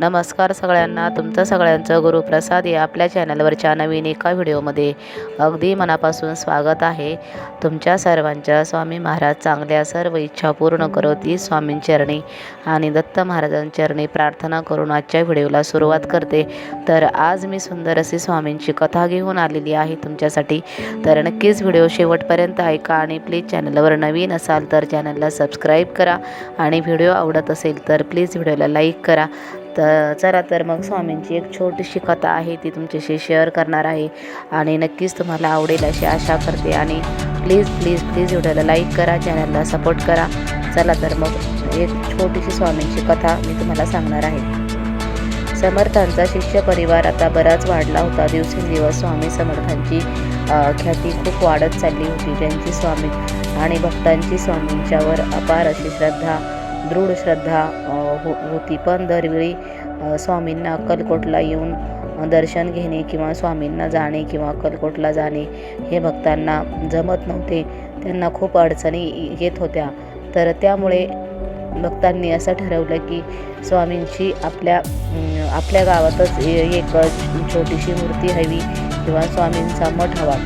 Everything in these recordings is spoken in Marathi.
नमस्कार सगळ्यांना. तुमचं सगळ्यांचं गुरुप्रसाद या आपल्या चॅनलवरच्या नवीन एका व्हिडिओमध्ये अगदी मनापासून स्वागत आहे. तुमच्या सर्वांच्या स्वामी महाराज चांगल्या सर्व इच्छा पूर्ण करती स्वामींचरणी आणि दत्त महाराजांचरणी प्रार्थना करून आजच्या व्हिडिओला सुरुवात करते. तर आज मी सुंदर अशी स्वामींची कथा घेऊन आलेली आहे तुमच्यासाठी. तर नक्कीच व्हिडिओ शेवटपर्यंत ऐका आणि प्लीज चॅनलवर नवीन असाल तर चॅनलला सबस्क्राईब करा आणि व्हिडिओ आवडत असेल तर प्लीज व्हिडिओला लाईक करा. तर चला तर मग स्वामींची एक छोटीशी कथा आहे ती तुमच्याशी शेअर करणार आहे. आणि नक्कीच तुम्हाला आवडेल अशी आशा करते. आणि प्लीज प्लीज प्लीज व्हिडिओला लाईक करा चॅनलला सपोर्ट करा. चला तर मग एक छोटीशी स्वामींची कथा मी तुम्हाला सांगणार आहे. समर्थांचा शिष्य परिवार आता बराच वाढला होता. दिवसेंदिवस स्वामी समर्थांची ख्याती खूप वाढत चालली होती. त्यांची स्वामी आणि भक्तांची स्वामींच्यावर अपार अशी श्रद्धा दृढ श्रद्धा हो होती. पण दरवेळी स्वामींना अक्कलकोटला येऊन दर्शन घेणे किंवा स्वामींना जाणे किंवा अक्कलकोटला जाणे हे भक्तांना जमत नव्हते. त्यांना खूप अडचणी येत होत्या. तर त्यामुळे भक्तांनी असं ठरवलं की स्वामींची आपल्या आपल्या गावातच एक छोटीशी मूर्ती हवी किंवा स्वामींचा मठ हवा.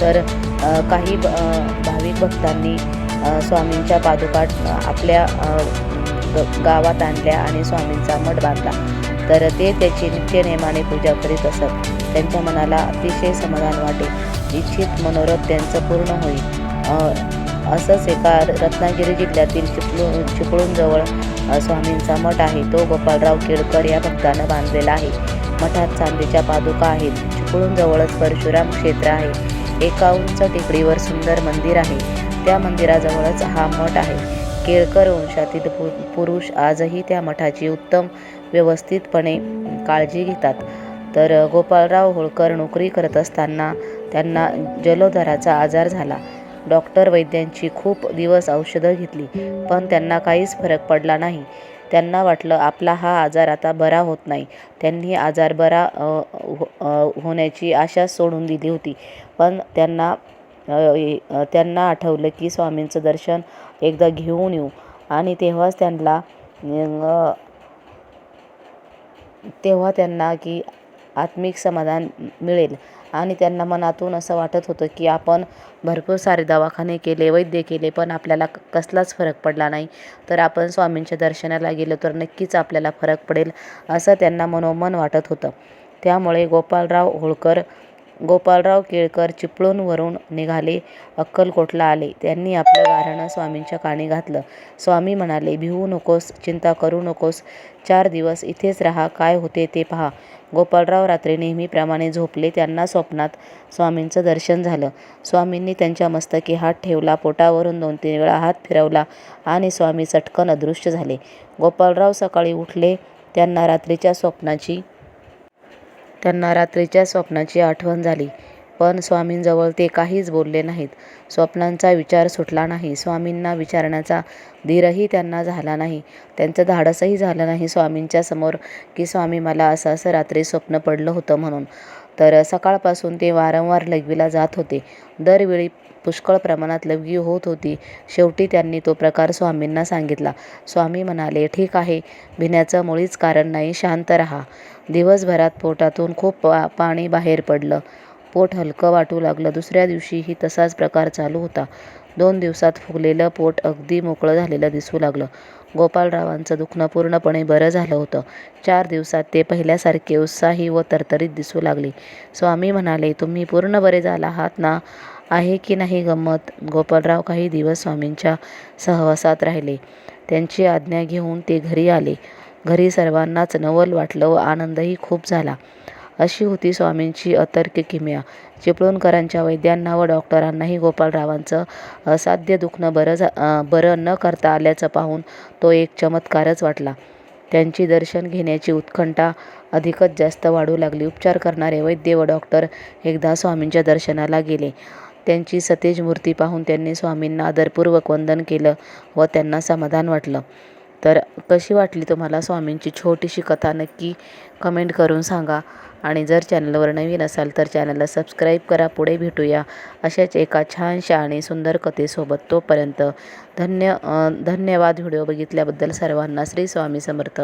तर काही ब- भाविक भक्तांनी स्वामींच्या पादुका आपल्या ग- गावात आणल्या आणि स्वामींचा मठ बांधला. तर ते त्याची नित्य नेमाने पूजा करीत असत. त्यांच्या मनाला अतिशय समाधान वाटे. इच्छित मनोरथ त्यांचं पूर्ण होईल. असंच एका रत्नागिरी जिल्ह्यातील चिपळूण चिपळूणजवळ स्वामींचा मठ आहे. तो गोपाळराव केळकर या भक्तानं बांधलेला आहे. मठात चांदीच्या पादुका आहेत. चिपळूणजवळच परशुराम क्षेत्र आहे. एका उंच टेकडीवर सुंदर मंदिर आहे. त्या मंदिराजवळच हा मठ आहे. केळकर वंशातील पु पुरुष आजही त्या मठाची उत्तम व्यवस्थितपणे काळजी घेतात. तर गोपाळराव होळकर नोकरी करत असताना त्यांना जलोदराचा आजार झाला. डॉक्टर वैद्यांची खूप दिवस औषधं घेतली पण त्यांना काहीच फरक पडला नाही. त्यांना वाटलं आपला हा आजार आता बरा होत नाही. त्यांनी आजार बरा हो- होण्याची आशा सोडून दिली होती. पण त्यांना त्यांना आठवलं की स्वामींचं दर्शन एकदा घेऊन येऊ. आणि तेव्हाच त्यांना तेव्हा त्यांना की आत्मिक समाधान मिळेल. आणि त्यांना मनातून असं वाटत होतं की आपण भरपूर सारे दवाखाने केले वैद्य केले पण आपल्याला कसलाच फरक पडला नाही. तर आपण स्वामींच्या दर्शनाला गेलो तर नक्कीच आपल्याला फरक पडेल असं त्यांना मनोमन वाटत होतं. त्यामुळे गोपाळराव होळकर गोपाळराव केळकर चिपळूणवरून निघाले अक्कलकोटला आले. त्यांनी आपलं गाऱ्हाणं स्वामींच्या कानी घातलं. स्वामी म्हणाले भिवू नकोस चिंता करू नकोस. चार दिवस इथेच राहा काय होते ते पहा. गोपाळराव रात्री नेहमीप्रमाणे झोपले. त्यांना स्वप्नात स्वामींचं दर्शन झालं. स्वामींनी त्यांच्या मस्तकी हात ठेवला पोटावरून दोन तीन वेळा हात फिरवला आणि स्वामी चटकन अदृश्य झाले. गोपाळराव सकाळी उठले. त्यांना रात्रीच्या स्वप्नाची त्यांना रात्रीच्या स्वप्नाची आठवण झाली. पण स्वामींजवळ ते काहीच बोलले नाहीत. स्वप्नांचा विचार सुटला नाही. स्वामींना विचारण्याचा धीरही त्यांना झाला नाही. त्यांचं धाडसही झालं नाही स्वामींच्या समोर की स्वामी मला असं असं रात्री स्वप्न पडलं होतं म्हणून. तर सकाळपासून ते वारंवार लघवीला जात होते. दरवेळी पुष्कळ प्रमाणात लघवी होत होती. शेवटी त्यांनी तो प्रकार स्वामींना सांगितला. स्वामी म्हणाले ठीक आहे. भिण्याचं मुळीच कारण नाही. शांत राहा. दिवसभरात पोटातून खूप पा पाणी बाहेर पडलं. पोट हलकं वाटू लागलं. दुसऱ्या दिवशीही तसाच प्रकार चालू होता. दोन दिवसात फुगलेलं पोट अगदी मोकळं झालेलं दिसू लागलं. गोपाळरावांचं दुखणं पूर्णपणे बरं झालं होतं. चार दिवसात ते पहिल्यासारखे उत्साही व तरतरीत दिसू लागले. स्वामी म्हणाले तुम्ही पूर्ण बरे झाला आहात ना? आहे की नाही गंमत? गोपाळराव काही दिवस स्वामींच्या सहवासात राहिले. त्यांची आज्ञा घेऊन ते घरी आले. घरी सर्वांनाच नवल वाटलं व आनंदही खूप झाला. अशी होती स्वामींची अतर्क किमया. चिपळूणकरांच्या वैद्यांना व डॉक्टरांनाही गोपाळरावांचं असाध्य दुखणं बरं झा बरं न करता आल्याचं पाहून तो एक चमत्कारच वाटला. त्यांची दर्शन घेण्याची उत्कंठा अधिकच जास्त वाढू लागली. उपचार करणारे वैद्य व डॉक्टर एकदा स्वामींच्या दर्शनाला गेले. त्यांची सतेज मूर्ती पाहून त्यांनी स्वामींना आदरपूर्वक वंदन केलं व त्यांना समाधान वाटलं. तर कशी वाटली तुम्हाला स्वामींची छोटीशी कथा नक्की कमेंट करून सांगा. आणि जर चॅनलवर नवीन असाल तर चॅनलला सबस्क्राईब करा पुढे भेटूया अशाच एका छानशा आणि सुंदर कथेसोबत तोपर्यंत धन्य धन्यवाद व्हिडिओ बघितल्याबद्दल सर्वांना श्री स्वामी समर्थ.